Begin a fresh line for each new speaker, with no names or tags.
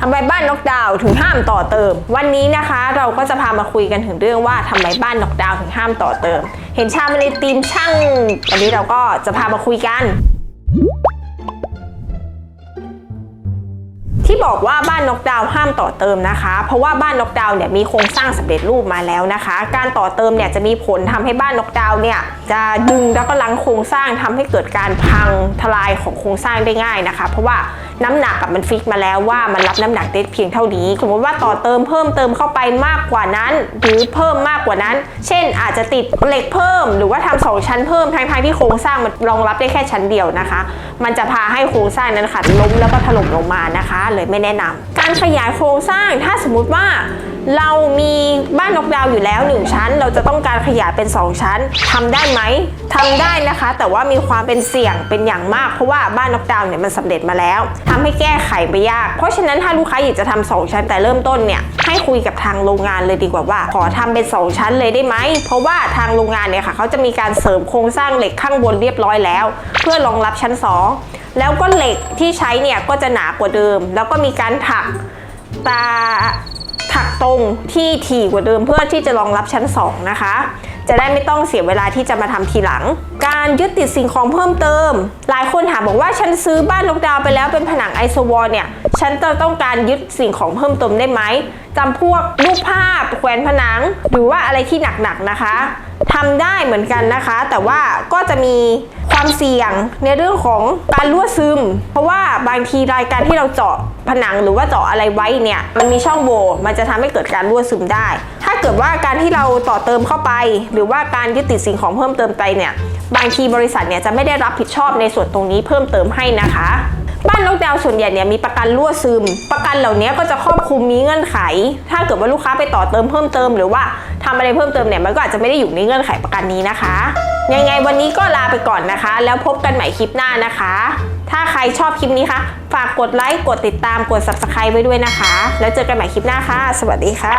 ทำไมบ้านนกดาวถึงห้ามต่อเติม วันนี้นะคะเราก็จะพามาคุยกันถึงเรื่องว่าทำไมบ้านนกดาวถึงห้ามต่อเติม เห็นชามาในทีมช่าง วันนี้เราก็จะพามาคุยกัน บอกว่าบ้านนกดาวน์ห้ามต่อเติมนะคะ เพราะว่าบ้านนกดาวน์เนี่ยมีโครงสร้างสำเร็จรูปมาแล้วนะคะ การต่อเติมเนี่ยจะมีผลทำให้บ้านนกดาวน์เนี่ยจะดึงแล้วก็ลังโครงสร้างทำให้เกิดการพังทลายของโครงสร้างได้ง่ายนะคะ เพราะว่าน้ำหนักกับมันฟิกมาแล้วว่ามันรับน้ำหนักได้เพียงเท่านี้ สมมติว่าต่อเติมเพิ่มเติมเข้าไปมากกว่านั้น หรือเพิ่มมากกว่านั้น เช่น อาจจะติดเหล็กเพิ่ม หรือว่าทำสองชั้นเพิ่มทั้งๆที่โครงสร้างมันรองรับได้แค่ชั้นเดียวนะคะ มันจะพาให้โครงสร้างนั้นค่ะล้มแล้วก็ถล่มลงมานะคะเลยไม่แนะนำการขยายโครงสร้างถ้าสมมุติว่าเรามี นนกดาวอยู่แล้ว 1 ชั้น เราจะต้องการขยายเป็น 2 ชั้นทำได้ไหมทำได้นะคะ แต่ว่ามีความเป็นเสี่ยงเป็นอย่างมาก เพราะว่าบ้านนกดาวเนี่ยมันสำเร็จมาแล้วทำให้แก้ไขไปยาก เพราะฉะนั้นถ้าลูกค้าอยากจะทำสองชั้นแต่เริ่มต้นเนี่ยให้คุยกับทางโรงงานเลยดีกว่าว่า ขอทำเป็น 2 ชั้นเลยได้ไหมเพราะว่าทางโรงงานเนี่ยค่ะเขาจะมีการเสริมโครงสร้างเหล็กข้างบนเรียบร้อยแล้ว เพื่อรองรับชั้น 2 แล้วก็เหล็กที่ใช้เนี่ยก็จะหนากว่าเดิม แล้วก็มีการถักตา ถักตรงที่ถี่กว่าเดิมเพื่อที่จะรองรับชั้น 2 นะคะ จะได้ไม่ต้องเสียเวลาที่จะมาทำทีหลัง การยึดติดสิ่งของเพิ่มเติม หลายคนถามบอกว่าฉันซื้อบ้านนกดาวไปแล้วเป็นผนังไอโซวอลเนี่ยฉันจะต้องการยึดสิ่งของเพิ่มเติมได้ไหมจำพวกรูปภาพแขวนผนัง หรือว่าอะไรที่หนักๆนะคะทำได้เหมือนกันนะคะ แต่ว่าก็จะมี ความเสี่ยงในเรื่องของการรั่วซึม เพราะว่าบางทีรายการที่เราเจาะผนังหรือว่าเจาะอะไรไว้เนี่ยมันมีช่องโหว่มันจะทำให้เกิดการรั่วซึมได้ ถ้าเกิดว่าการที่เราต่อเติมเข้าไป หรือว่าการยึดติดสิ่งของเพิ่มเติมไปเนี่ยบางทีบริษัทเนี่ยจะไม่ได้รับผิดชอบในส่วนตรงนี้เพิ่มเติมให้นะคะบ้านนกดาวส่วนใหญ่เนี่ยมีประกันรั่วซึม ประกันเหล่านี้ก็จะครอบคลุมมีเงื่อนไข ถ้าเกิดว่าลูกค้าไปต่อเติมเพิ่มเติม หรือว่าทำอะไรเพิ่มเติมเนี่ยมันก็อาจจะไม่ได้อยู่ในเงื่อนไขประกันนี้นะคะ ยังไงวันนี้ก็ลาไปก่อนนะคะ แล้วพบกันใหม่คลิปหน้านะคะ ถ้าใครชอบคลิปนี้คะ ฝากกดไลค์ กดติดตาม กด subscribe ไว้ด้วยนะคะ แล้วเจอกันใหม่คลิปหน้าค่ะ สวัสดีค่ะ